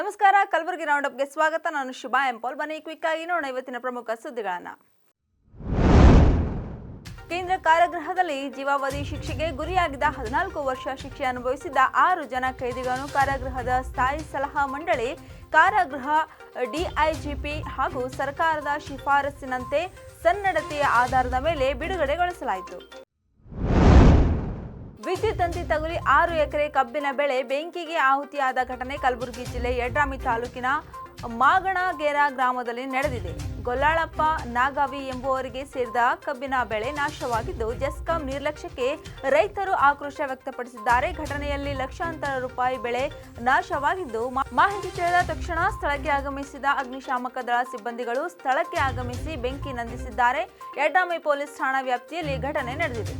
ನಮಸ್ಕಾರ, ಕಲಬುರಗಿ ರೌಂಡ್ ಅಪ್ಗೆ ಸ್ವಾಗತ. ನಾನು ಶುಭಾ ಎಂಪಾಲ್ ಬನ್ನಿ ಕ್ವಿಕ್ ಆಗಿ ನೋಡೋಣ ಇವತ್ತಿನ ಪ್ರಮುಖ ಸುದ್ದಿಗಳನ್ನ. ಕೇಂದ್ರ ಕಾರಾಗೃಹದಲ್ಲಿ ಜೀವಾವಧಿ ಶಿಕ್ಷೆಗೆ ಗುರಿಯಾಗಿದ್ದ ಹದಿನಾಲ್ಕು ವರ್ಷ ಶಿಕ್ಷೆ ಅನುಭವಿಸಿದ್ದ ಆರು ಜನ ಕೈದಿಗಳನ್ನು ಕಾರಾಗೃಹದ ಸ್ಥಾಯಿ ಸಲಹಾ ಮಂಡಳಿ, ಕಾರಾಗೃಹ, ಡಿಐಜಿಪಿ ಹಾಗೂ ಸರ್ಕಾರದ ಶಿಫಾರಸ್ಸಿನಂತೆ ಸನ್ನಡತೆಯ ಆಧಾರದ ಮೇಲೆ ಬಿಡುಗಡೆಗೊಳಿಸಲಾಯಿತು. ವಿದ್ಯುತ್ ತಂತಿ ತಗುಲಿ ಆರು ಎಕರೆ ಕಬ್ಬಿನ ಬೆಳೆ ಬೆಂಕಿಗೆ ಆಹುತಿಯಾದ ಘಟನೆ ಕಲಬುರಗಿ ಜಿಲ್ಲೆ ಯಡ್ರಾಮಿ ತಾಲೂಕಿನ ಮಾಗಣಗೇರ ಗ್ರಾಮದಲ್ಲಿ ನಡೆದಿದೆ. ಗೊಲ್ಲಾಳಪ್ಪ ನಾಗಾವಿ ಎಂಬುವರಿಗೆ ಸೇರಿದ ಕಬ್ಬಿನ ಬೆಳೆ ನಾಶವಾಗಿದ್ದು, ಜೆಸ್ಕಾಂ ನಿರ್ಲಕ್ಷ್ಯಕ್ಕೆ ರೈತರು ಆಕ್ರೋಶ ವ್ಯಕ್ತಪಡಿಸಿದ್ದಾರೆ. ಘಟನೆಯಲ್ಲಿ ಲಕ್ಷಾಂತರ ರೂಪಾಯಿ ಬೆಳೆ ನಾಶವಾಗಿದ್ದು ಮಾಹಿತಿ ತಿಳಿದ ತಕ್ಷಣ ಸ್ಥಳಕ್ಕೆ ಆಗಮಿಸಿದ ಅಗ್ನಿಶಾಮಕ ದಳ ಸಿಬ್ಬಂದಿಗಳು ಸ್ಥಳಕ್ಕೆ ಆಗಮಿಸಿ ಬೆಂಕಿ ನಂದಿಸಿದ್ದಾರೆ. ಯಡ್ರಾಮಿ ಪೊಲೀಸ್ ಠಾಣಾ ವ್ಯಾಪ್ತಿಯಲ್ಲಿ ಘಟನೆ ನಡೆದಿದೆ.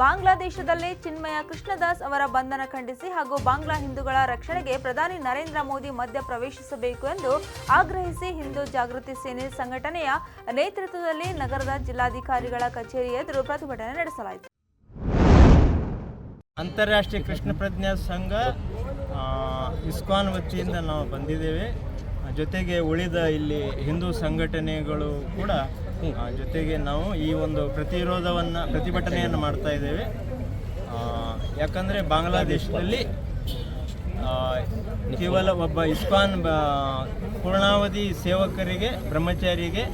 ಬಾಂಗ್ಲಾದೇಶದಲ್ಲಿ ಚಿನ್ಮಯ ಕೃಷ್ಣದಾಸ್ ಅವರ ಬಂಧನ ಖಂಡಿಸಿ ಹಾಗೂ ಬಾಂಗ್ಲಾ ಹಿಂದೂಗಳ ರಕ್ಷಣೆಗೆ ಪ್ರಧಾನಿ ನರೇಂದ್ರ ಮೋದಿ ಮಧ್ಯ ಪ್ರವೇಶಿಸಬೇಕು ಎಂದು ಆಗ್ರಹಿಸಿ ಹಿಂದೂ ಜಾಗೃತಿ ಸೇನೆ ಸಂಘಟನೆಯ ನೇತೃತ್ವದಲ್ಲಿ ನಗರದ ಜಿಲ್ಲಾಧಿಕಾರಿಗಳ ಕಚೇರಿ ಎದುರು ಪ್ರತಿಭಟನೆ ನಡೆಸಲಾಯಿತು. ಅಂತಾರಾಷ್ಟ್ರೀಯ ಕೃಷ್ಣ ಪ್ರಜ್ಞಾ ಸಂಘ ಇಸ್ಕಾನ್ ವತಿಯಿಂದ ನಾವು ಬಂದಿದ್ದೇವೆ. ಜೊತೆಗೆ ಉಳಿದ ಇಲ್ಲಿ ಹಿಂದೂ ಸಂಘಟನೆಗಳು ಕೂಡ ಜೊತೆಗೆ ನಾವು ಈ ಒಂದು ಪ್ರತಿರೋಧವನ್ನು, ಪ್ರತಿಭಟನೆಯನ್ನು ಮಾಡ್ತಾ ಇದ್ದೇವೆ. ಯಾಕಂದರೆ ಬಾಂಗ್ಲಾದೇಶದಲ್ಲಿ ಕೇವಲ ಒಬ್ಬ ಇಸ್ಕಾನ್ ಪೂರ್ಣಾವಧಿ ಸೇವಕರಿಗೆ, ಬ್ರಹ್ಮಚಾರಿಗೆ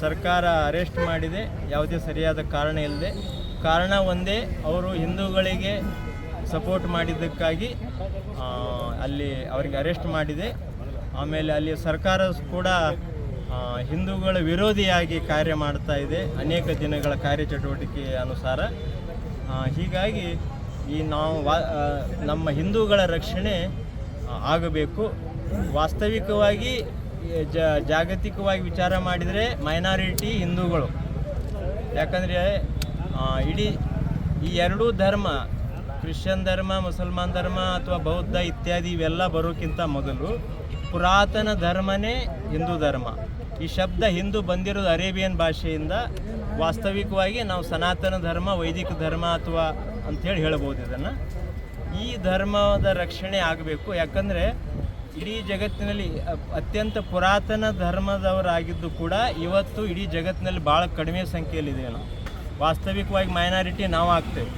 ಸರ್ಕಾರ ಅರೆಸ್ಟ್ ಮಾಡಿದೆ. ಯಾವುದೇ ಸರಿಯಾದ ಕಾರಣ ಇಲ್ಲದೆ. ಕಾರಣ ಒಂದೇ, ಅವರು ಹಿಂದೂಗಳಿಗೆ ಸಪೋರ್ಟ್ ಮಾಡಿದ್ದಕ್ಕಾಗಿ ಅಲ್ಲಿ ಅವರಿಗೆ ಅರೆಸ್ಟ್ ಮಾಡಿದೆ. ಆಮೇಲೆ ಅಲ್ಲಿ ಸರ್ಕಾರ ಕೂಡ ಹಿಂದೂಗಳ ವಿರೋಧಿಯಾಗಿ ಕಾರ್ಯ ಮಾಡ್ತಾ ಇದೆ. ಅನೇಕ ದಿನಗಳ ಕಾರ್ಯಚಟುವಟಿಕೆ ಅನುಸಾರ. ಹೀಗಾಗಿ ಈ ನಾವು ವಾ ನಮ್ಮ ಹಿಂದೂಗಳ ರಕ್ಷಣೆ ಆಗಬೇಕು. ವಾಸ್ತವಿಕವಾಗಿ ಜ, ಜಾಗತಿಕವಾಗಿ ವಿಚಾರ ಮಾಡಿದರೆ ಮೈನಾರಿಟಿ ಹಿಂದೂಗಳು. ಯಾಕಂದರೆ ಇಡೀ ಈ ಎರಡೂ ಧರ್ಮ, ಕ್ರಿಶ್ಚಿಯನ್ ಧರ್ಮ, ಮುಸಲ್ಮಾನ್ ಧರ್ಮ ಅಥವಾ ಬೌದ್ಧ ಇತ್ಯಾದಿ ಇವೆಲ್ಲ ಬರೋಕ್ಕಿಂತ ಮೊದಲು ಪುರಾತನ ಧರ್ಮನೇ ಹಿಂದೂ ಧರ್ಮ. ಈ ಶಬ್ದ ಹಿಂದೂ ಬಂದಿರೋದು ಅರೇಬಿಯನ್ ಭಾಷೆಯಿಂದ ವಾಸ್ತವಿಕವಾಗಿ ನಾವು ಸನಾತನ ಧರ್ಮ, ವೈದಿಕ ಧರ್ಮ ಅಥವಾ ಅಂಥೇಳಿ ಹೇಳ್ಬೋದು ಇದನ್ನು. ಈ ಧರ್ಮದ ರಕ್ಷಣೆ ಆಗಬೇಕು. ಯಾಕಂದರೆ ಇಡೀ ಜಗತ್ತಿನಲ್ಲಿ ಅತ್ಯಂತ ಪುರಾತನ ಧರ್ಮದವರಾಗಿದ್ದು ಕೂಡ ಇವತ್ತು ಇಡೀ ಜಗತ್ತಿನಲ್ಲಿ ಭಾಳ ಕಡಿಮೆ ಸಂಖ್ಯೆಯಲ್ಲಿದೆ ನಾವು ವಾಸ್ತವಿಕವಾಗಿ ಮೈನಾರಿಟಿ ನಾವು ಆಗ್ತೇವೆ.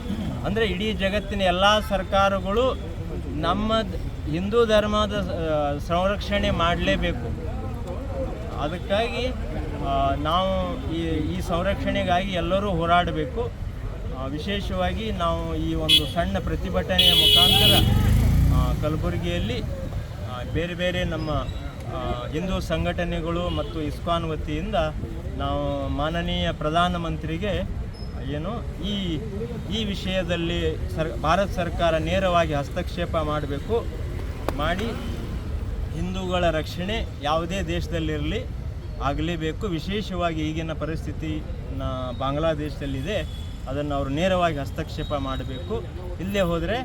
ಅಂದರೆ ಇಡೀ ಜಗತ್ತಿನ ಎಲ್ಲ ಸರ್ಕಾರಗಳು ನಮ್ಮ ಹಿಂದೂ ಧರ್ಮದ ಸಂರಕ್ಷಣೆ ಮಾಡಲೇಬೇಕು. ಅದಕ್ಕಾಗಿ ನಾವು ಈ ಈ ಸಂರಕ್ಷಣೆಗಾಗಿ ಎಲ್ಲರೂ ಹೋರಾಡಬೇಕು. ವಿಶೇಷವಾಗಿ ನಾವು ಈ ಒಂದು ಸಣ್ಣ ಪ್ರತಿಭಟನೆಯ ಮುಖಾಂತರ ಕಲಬುರಗಿಯಲ್ಲಿ ಬೇರೆ ಬೇರೆ ನಮ್ಮ ಹಿಂದೂ ಸಂಘಟನೆಗಳು ಮತ್ತು ಇಸ್ಕಾನ್ ವತಿಯಿಂದ ನಾವು ಮಾನನೀಯ ಪ್ರಧಾನಮಂತ್ರಿಗೆ ಏನು ಈ ಈ ವಿಷಯದಲ್ಲಿ ಸರ್, ಭಾರತ ಸರ್ಕಾರ ನೇರವಾಗಿ ಹಸ್ತಕ್ಷೇಪ ಮಾಡಬೇಕು, ಮಾಡಿ ಹಿಂದೂಗಳ ರಕ್ಷಣೆ ಯಾವುದೇ ದೇಶದಲ್ಲಿರಲಿ ಆಗಲೇಬೇಕು. ವಿಶೇಷವಾಗಿ ಈಗಿನ ಪರಿಸ್ಥಿತಿ ಬಾಂಗ್ಲಾದೇಶದಲ್ಲಿದೆ. ಅದನ್ನು ಅವರು ನೇರವಾಗಿ ಹಸ್ತಕ್ಷೇಪ ಮಾಡಬೇಕು. ಇಲ್ಲೇ ಹೋದರೆ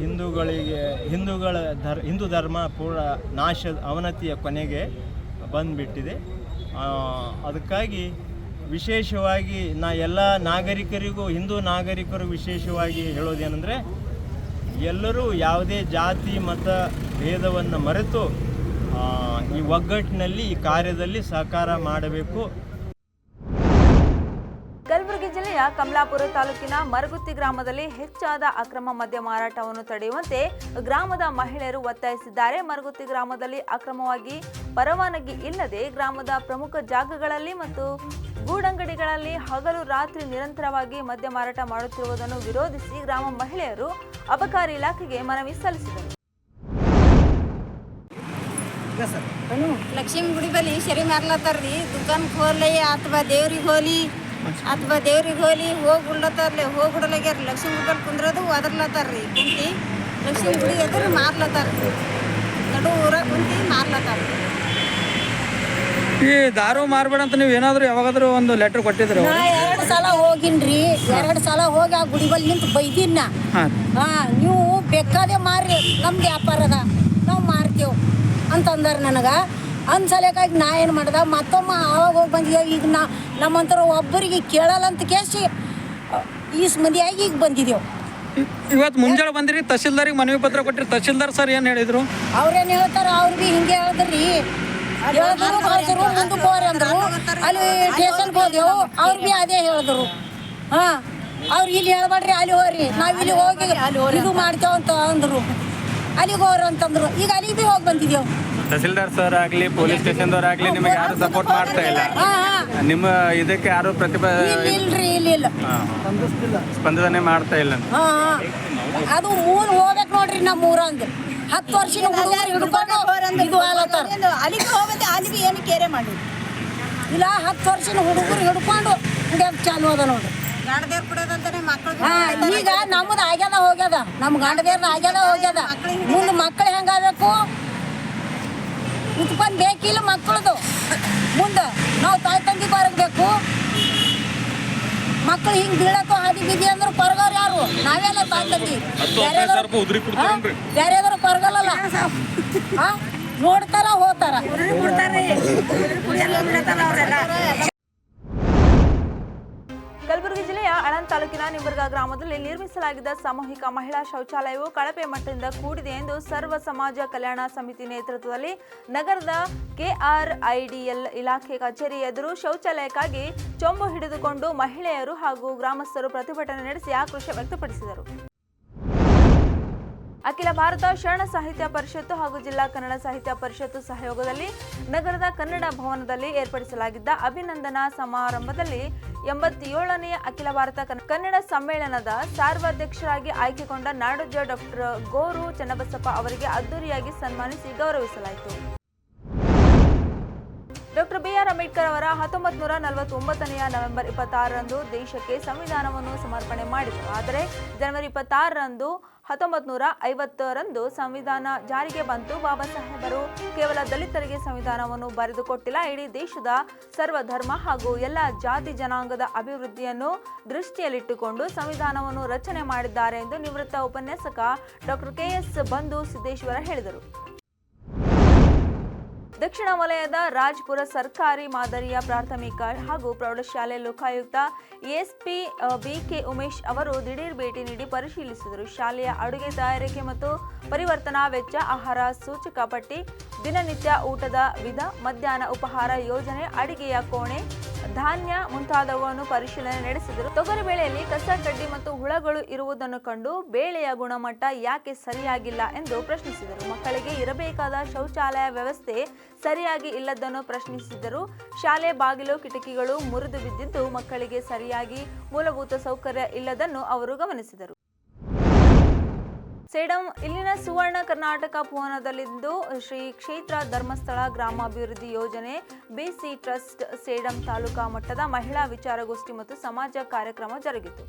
ಹಿಂದೂಗಳಿಗೆ, ಹಿಂದೂಗಳ ಧರ್, ಹಿಂದೂ ಧರ್ಮ ಪೂರ್ಣ ನಾಶ, ಅವನತಿಯ ಕೊನೆಗೆ ಬಂದುಬಿಟ್ಟಿದೆ. ಅದಕ್ಕಾಗಿ ವಿಶೇಷವಾಗಿ ನಾ ಎಲ್ಲ ನಾಗರಿಕರಿಗೂ, ಹಿಂದೂ ನಾಗರಿಕರು ವಿಶೇಷವಾಗಿ ಹೇಳೋದೇನೆಂದರೆ ಎಲ್ಲರೂ ಯಾವುದೇ ಜಾತಿ ಮತ ಭೇದವನ್ನು ಮರೆತು ಈ ಒಗ್ಗಟ್ಟಿನಲ್ಲಿ ಈ ಕಾರ್ಯದಲ್ಲಿ ಸಹಕಾರ ಮಾಡಬೇಕು. ಜಿಲ್ಲೆಯ ಕಮಲಾಪುರ ತಾಲೂಕಿನ ಮರಗುತ್ತಿ ಗ್ರಾಮದಲ್ಲಿ ಹೆಚ್ಚಾದ ಅಕ್ರಮ ಮದ್ಯ ಮಾರಾಟವನ್ನು ತಡೆಯುವಂತೆ ಗ್ರಾಮದ ಮಹಿಳೆಯರು ಒತ್ತಾಯಿಸಿದ್ದಾರೆ. ಮರಗುತ್ತಿ ಗ್ರಾಮದಲ್ಲಿ ಅಕ್ರಮವಾಗಿ ಪರವಾನಗಿ ಇಲ್ಲದೆ ಗ್ರಾಮದ ಪ್ರಮುಖ ಜಾಗಗಳಲ್ಲಿ ಮತ್ತು ಗೂಡಂಗಡಿಗಳಲ್ಲಿ ಹಗಲು ರಾತ್ರಿ ನಿರಂತರವಾಗಿ ಮದ್ಯ ಮಾರಾಟ ಮಾಡುತ್ತಿರುವುದನ್ನು ವಿರೋಧಿಸಿ ಗ್ರಾಮ ಮಹಿಳೆಯರು ಅಬಕಾರಿ ಇಲಾಖೆಗೆ ಮನವಿ ಸಲ್ಲಿಸಿದರು. ಲಕ್ಷ್ಮೀ ಗುಡಿ ಬಲಿ ಶರಿ ಮಾರ್ಲತ್ತಾರ್ರಿ. ದುಕಾನ್ ಹೋಲಿ ಅಥವಾ ದೇವ್ರಿಗೆ ಹೋಲಿ. ಅಥವಾ ದೇವ್ರಿಗೆ ಹೋಲಿ ಹೋಗಿ ಉಳ್ಳತ್ತಾರ್ಲಿ ಹೋಗಿ ಉಡಲಾಗ್ಯಾರ ಲಕ್ಷ್ಮೀ ಗುಡ್ಡಲ್ಲಿ ಕುಂದ್ರದು ಒದರ್ಲತ್ತಾರ್ರಿ. ಕುಂತಿ ಲಕ್ಷ್ಮೀ ಗುಡಿ ಎದುರು ಮಾರ್ಲತ್ತಾರ ನಡು ಊರಾಗ ಕುಂತಿ ಮಾರ್ಲತ್ತಾರ ಈ ದಾರು ಮಾರ್ಬೇಡ ಅಂತ ನೀವು ಏನಾದರೂ ಯಾವಾಗಾದ್ರೂ ಒಂದು ಲೆಟರ್ ಕೊಟ್ಟಿದ್ರು ನಾ ಎರಡು ಸಲ ಹೋಗಿನ್ರಿ. ಎರಡು ಸಲ ಹೋಗಿ ಆ ಗುಡಿ ಬಳಿ ನಿಂತು ಬೈದಿನ್ ನಾ ಹಾಂ. ಹಾ ನೀವು ಬೇಕಾದೇ ಮಾರ್ರಿ. ನಮ್ದು ವ್ಯಾಪಾರದ ನಾವು ಮಾರ್ತೇವೆ. ಅಂತಂದಾರ ನನಗೆ. ಅಂದ್ಸಲಕ್ಕಾಗಿ ನಾ ಏನು ಮಾಡ್ದೆ? ಮತ್ತೊಮ್ಮೆ ಆವಾಗ ಹೋಗಿ ಬಂದಿದ್ದೆ ಈಗ ನಾ ನಮ್ಮಂತರ ಒಬ್ಬರಿಗೆ ಕೇಳಲ್ಲ ಅಂತ ಕೇಸಿ ಈಸ್ ಮಂದಿಯಾಗಿ ಈಗ ಬಂದಿದ್ದೆವು ಇವತ್ತು ಮುಂಜಾನೆ ಬಂದಿರಿ ತಹಸೀಲ್ದಾರಿಗೆ ಮನವಿ ಪತ್ರ ಕೊಟ್ಟಿರಿ ತಹಸೀಲ್ದಾರ್ ಸರ್ ಏನು ಹೇಳಿದ್ರು? ಅವ್ರೇನ್ ಹೇಳ್ತಾರೆ ಅವ್ರು ಭೀ ಹಿಂಗೆ ಹೇಳಿದ್ರಿ. ಹೇಳಿದ್ರು ಕಳ್ಸಿರು ಮುಂದಕ್ಕೆ ಹೋರಿ ಅಂದ್ರು. ಅಲ್ಲಿ ಸ್ಟೇಷನ್ಗೆ ಹೋದೆವು ಅವ್ರು ಭೀ ಅದೇ ಹೇಳಿದ್ರು. ಹಾಂ ಅವ್ರು ಇಲ್ಲಿ ಹೇಳ್ಬೇಡ್ರಿ ಅಲ್ಲಿ ಹೋಗ್ರಿ. ನಾವು ಇಲ್ಲಿ ಹೋಗಿ ಇದು ಮಾಡ್ತೇವೆ ಅಂತ ಅಂದ್ರು. ಅಲ್ಲಿಗೆ ಹೋಗ್ರಿ ಅಂತಂದ್ರು. ಈಗ ಅಲ್ಲಿಗೆ ಭೀ ಹೋಗಿ ಬಂದಿದ್ದೇವು ತಹಸೀಲ್ದಾರ್ ಸರ್ ಆಗಲಿ ಪೊಲೀಸ್ ಸ್ಟೇಷನ್ದವ್ರು ನಿಮಗೆ ಯಾರು ಸಪೋರ್ಟ್ ಮಾಡ್ತಾ ಇಲ್ಲ. ನಿಮ್ಮ ಇದಕ್ಕೆ ಯಾರು ಪ್ರತಿಭಾ ಇಲ್ಲಿ ಇಲ್ರಿ ಇಲ್ಲಿ ಇಲ್ಲ ಸ್ಪಂದನೆ ಮಾಡ್ತಾ ಇಲ್ಲ. ಅದು ಮೂಲ ಹೋಗ್ಬೇಕು ನೋಡ್ರಿ ನಮ್ಮ ಊರಂಗ ಹತ್ತು ವರ್ಷ ಹುಡುಗರು ಹಿಡ್ಕೊಂಡು ಅಲ್ಲಿಗೆ ಹೋಗುತ್ತೆ ಅಲ್ಲಿ ಏನು ಕೇರೆ ಮಾಡಿ ಇಲ್ಲ ಹತ್ತು ವರ್ಷದ ಹುಡುಗರು ಹಿಡ್ಕೊಂಡು ಕುಡಿಯೋದು ಚಾಲು ಅದ ನೋಡ್ರಿ. ಈಗ ನಮ್ದು ಆಗ್ಯದ ಹೋಗ್ಯದ. ನಮ್ಮ ಗಂಡದೇರ್ನ ಆಗ್ಯದ ಹೋಗ್ಯದ. ಮುಂದೆ ಮಕ್ಕಳು ಹೆಂಗಾಗಬೇಕು ಉತ್ಪನ್ನ ಬೇಕಿಲ್ಲ ಮಕ್ಕಳದು. ಮುಂದೆ ನಾವು ತಾಯಿ ತಂದೆ ಬರಬೇಕು ಮಕ್ಕಳು ಹಿಂಗೆ ಬೀಳಕ್ಕೋ ಹಾದಿ ಬಿದ್ದಿ ಅಂದ್ರೆ ಪರಗಾರ ಯಾರು? ನಾವೆಲ್ಲ ತಾಯಿ ತಂದಿ? ಬೇರೆದವ್ರು ಪರಗಲ್ಲ ಹಾ? ನೋಡ್ತಾರ ಹೋಗ್ತಾರ ತಾಲೂಕಿನ ನಿಂಬರ್ಗಾ ಗ್ರಾಮದಲ್ಲಿ ನಿರ್ಮಿಸಲಾಗಿದ್ದ ಸಾಮೂಹಿಕ ಮಹಿಳಾ ಶೌಚಾಲಯವು ಕಳಪೆ ಮಟ್ಟದಿಂದ ಕೂಡಿದೆ ಎಂದು ಸರ್ವ ಸಮಾಜ ಕಲ್ಯಾಣ ಸಮಿತಿ ನೇತೃತ್ವದಲ್ಲಿ ನಗರದ ಕೆಆರ್ಐಡಿಎಲ್ ಇಲಾಖೆ ಕಚೇರಿ ಎದುರು ಶೌಚಾಲಯಕ್ಕಾಗಿ ಚೊಂಬು ಹಿಡಿದುಕೊಂಡು ಮಹಿಳೆಯರು ಹಾಗೂ ಗ್ರಾಮಸ್ಥರು ಪ್ರತಿಭಟನೆ ನಡೆಸಿ ಆಕ್ರೋಶ ವ್ಯಕ್ತಪಡಿಸಿದರು. ಅಖಿಲ ಭಾರತ ಶರಣ ಸಾಹಿತ್ಯ ಪರಿಷತ್ತು ಹಾಗೂ ಜಿಲ್ಲಾ ಕನ್ನಡ ಸಾಹಿತ್ಯ ಪರಿಷತ್ತು ಸಹಯೋಗದಲ್ಲಿ ನಗರದ ಕನ್ನಡ ಭವನದಲ್ಲಿ ಏರ್ಪಡಿಸಲಾಗಿದ್ದ ಅಭಿನಂದನಾ ಸಮಾರಂಭದಲ್ಲಿ ಎಂಬತ್ತೇಳನೆಯ ಅಖಿಲ ಭಾರತ ಕನ್- ಕನ್ನಡ ಸಮ್ಮೇಳನದ ಸಾರ್ವಾಧ್ಯಕ್ಷರಾಗಿ ಆಯ್ಕೆಗೊಂಡ ನಾಡೋಜ ಡಾಕ್ಟರ್ ಗೋರು ಚನ್ನಬಸಪ್ಪ ಅವರಿಗೆ ಅದ್ದೂರಿಯಾಗಿ ಸನ್ಮಾನಿಸಿ ಗೌರವಿಸಲಾಯಿತು. ಡಾಕ್ಟರ್ ಬಿಆರ್ ಅಂಬೇಡ್ಕರ್ ಅವರ ಹತ್ತೊಂಬತ್ತು ನೂರ ನಲವತ್ತೊಂಬತ್ತನೆಯ ನವೆಂಬರ್ ಇಪ್ಪತ್ತಾರರಂದು ದೇಶಕ್ಕೆ ಸಂವಿಧಾನವನ್ನು ಸಮರ್ಪಣೆ ಮಾಡಿದರು. ಆದರೆ ಜನವರಿ ಇಪ್ಪತ್ತಾರರಂದು ಹತ್ತೊಂಬತ್ತು ನೂರ ಐವತ್ತರಂದು ಸಂವಿಧಾನ ಜಾರಿಗೆ ಬಂತು. ಬಾಬಾ ಸಾಹೇಬರು ಕೇವಲ ದಲಿತರಿಗೆ ಸಂವಿಧಾನವನ್ನು ಬರೆದುಕೊಟ್ಟಿಲ್ಲ. ಇಡೀ ದೇಶದ ಸರ್ವಧರ್ಮ ಹಾಗೂ ಎಲ್ಲ ಜಾತಿ ಜನಾಂಗದ ಅಭಿವೃದ್ಧಿಯನ್ನು ದೃಷ್ಟಿಯಲ್ಲಿಟ್ಟುಕೊಂಡು ಸಂವಿಧಾನವನ್ನು ರಚನೆ ಮಾಡಿದ್ದಾರೆ ಎಂದು ನಿವೃತ್ತ ಉಪನ್ಯಾಸಕ ಡಾಕ್ಟರ್ ಕೆಎಸ್ ಬಂಧು ಸಿದ್ದೇಶ್ವರ ಹೇಳಿದರು. ದಕ್ಷಿಣ ವಲಯದ ರಾಜ್ಪುರ ಸರ್ಕಾರಿ ಮಾದರಿಯ ಪ್ರಾಥಮಿಕ ಹಾಗೂ ಪ್ರೌಢಶಾಲೆ ಲೋಕಾಯುಕ್ತ ಎಸ್ಪಿ ಬಿಕೆ ಉಮೇಶ್ ಅವರು ದಿಢೀರ್ ಭೇಟಿ ನೀಡಿ ಪರಿಶೀಲಿಸಿದರು. ಶಾಲೆಯ ಅಡುಗೆ ತಯಾರಿಕೆ ಮತ್ತು ಪರಿವರ್ತನಾ ವೆಚ್ಚ, ಆಹಾರ, ಸೂಚಕ ಪಟ್ಟಿ, ದಿನನಿತ್ಯ ಊಟದ ವಿಧ, ಮಧ್ಯಾಹ್ನ ಉಪಹಾರ ಯೋಜನೆ, ಅಡಿಗೆಯ ಕೋಣೆ ಧಾನ್ಯ ಮುಂತಾದವುಗಳನ್ನು ಪರಿಶೀಲನೆ ನಡೆಸಿದರು. ತೊಗರಿ ಬೆಳೆಯಲ್ಲಿ ಕಸ ಕಡ್ಡಿ ಮತ್ತು ಹುಳಗಳು ಇರುವುದನ್ನು ಕಂಡು ಬೇಳೆಯ ಗುಣಮಟ್ಟ ಯಾಕೆ ಸರಿಯಾಗಿಲ್ಲ ಎಂದು ಪ್ರಶ್ನಿಸಿದರು. ಮಕ್ಕಳಿಗೆ ಇರಬೇಕಾದ ಶೌಚಾಲಯ ವ್ಯವಸ್ಥೆ ಸರಿಯಾಗಿ ಇಲ್ಲದನ್ನು ಪ್ರಶ್ನಿಸಿದರು. ಶಾಲೆ ಬಾಗಿಲು, ಕಿಟಕಿಗಳು ಮುರಿದು ಬಿದ್ದಿದ್ದು ಮಕ್ಕಳಿಗೆ ಸರಿಯಾಗಿ ಮೂಲಭೂತ ಸೌಕರ್ಯ ಇಲ್ಲದನ್ನು ಅವರು ಗಮನಿಸಿದರು. ಸೇಡಂ ಇಲ್ಲಿನ ಸುವರ್ಣ ಕರ್ನಾಟಕ ಭವನದಲ್ಲಿಂದು ಶ್ರೀ ಕ್ಷೇತ್ರ ಧರ್ಮಸ್ಥಳ ಗ್ರಾಮಾಭಿವೃದ್ಧಿ ಯೋಜನೆ ಬಿಸಿ ಟ್ರಸ್ಟ್ ಸೇಡಂ ತಾಲೂಕಾ ಮಟ್ಟದ ಮಹಿಳಾ ವಿಚಾರಗೋಷ್ಠಿ ಮತ್ತು ಸಮಾಜ ಕಾರ್ಯಕ್ರಮ ಜರುಗಿತು.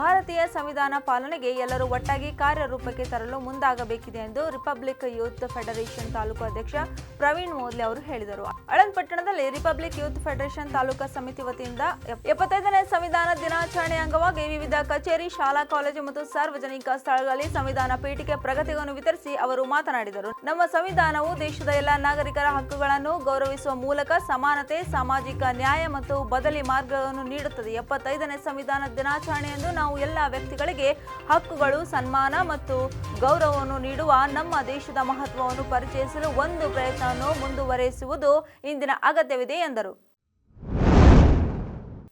ಭಾರತೀಯ ಸಂವಿಧಾನ ಪಾಲನೆಗೆ ಎಲ್ಲರೂ ಒಟ್ಟಾಗಿ ಕಾರ್ಯರೂಪಕ್ಕೆ ತರಲು ಮುಂದಾಗಬೇಕಿದೆ ಎಂದು ರಿಪಬ್ಲಿಕ್ ಯೂತ್ ಫೆಡರೇಷನ್ ತಾಲೂಕು ಅಧ್ಯಕ್ಷ ಪ್ರವೀಣ್ ಮೋದ್ಲೆ ಅವರು ಹೇಳಿದರು. ಅಳನ್ಪಟ್ಟಣದಲ್ಲಿ ರಿಪಬ್ಲಿಕ್ ಯೂತ್ ಫೆಡರೇಷನ್ ತಾಲೂಕಾ ಸಮಿತಿ ವತಿಯಿಂದ ಎಪ್- ಎಪ್ಪತ್ತೈದನೇ ಸಂವಿಧಾನ ದಿನಾಚರಣೆ ಅಂಗವಾಗಿ ವಿವಿಧ ಕಚೇರಿ, ಶಾಲಾ, ಕಾಲೇಜು ಮತ್ತು ಸಾರ್ವಜನಿಕ ಸ್ಥಳಗಳಲ್ಲಿ ಸಂವಿಧಾನ ಪೀಠಿಕೆ ಪ್ರಗತಿಗಳನ್ನು ವಿತರಿಸಿ ಅವರು ಮಾತನಾಡಿದರು. ನಮ್ಮ ಸಂವಿಧಾನವು ದೇಶದ ಎಲ್ಲ ನಾಗರಿಕರ ಹಕ್ಕುಗಳನ್ನು ಗೌರವಿಸುವ ಮೂಲಕ ಸಮಾನತೆ, ಸಾಮಾಜಿಕ ನ್ಯಾಯ ಮತ್ತು ಬದಲಿ ಮಾರ್ಗವನ್ನು ನೀಡುತ್ತದೆ. ಎಪ್ಪತ್ತೈದನೇ ಸಂವಿಧಾನ ದಿನಾಚರಣೆಯಂದು ನಾವು ಎಲ್ಲ ವ್ಯಕ್ತಿಗಳಿಗೆ ಹಕ್ಕುಗಳು, ಸನ್ಮಾನ ಮತ್ತು ಗೌರವವನ್ನು ನೀಡುವ ನಮ್ಮ ದೇಶದ ಮಹತ್ವವನ್ನು ಪರಿಚಯಿಸಲು ಒಂದು ಪ್ರಯತ್ನವನ್ನು ಮುಂದುವರೆಸುವುದು ಇಂದಿನ ಅಗತ್ಯವಿದೆ ಎಂದರು.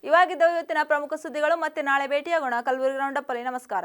ಇವಾಗಿದ್ದವು ಇವತ್ತಿನ ಪ್ರಮುಖ ಸುದ್ದಿಗಳು ಮತ್ತೆ ನಾಳೆ ಭೇಟಿಯಾಗೋಣ. ಕಲಬುರಗಿ ರೌಂಡಪ್ಪಲ್ಲಿ ನಮಸ್ಕಾರ.